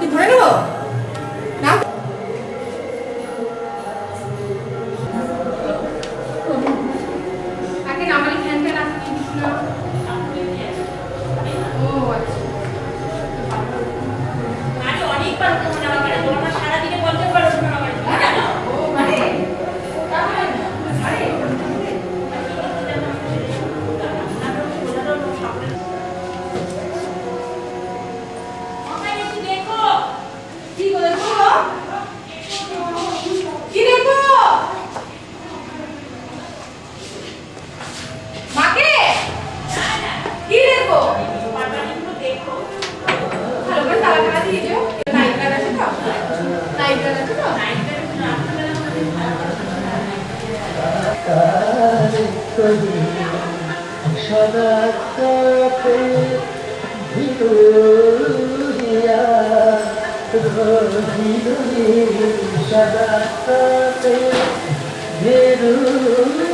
কি ধরে নেবো সদা কাপে ভিড়িয়া ভিড়ি সদা কাপে ভিড়িয়া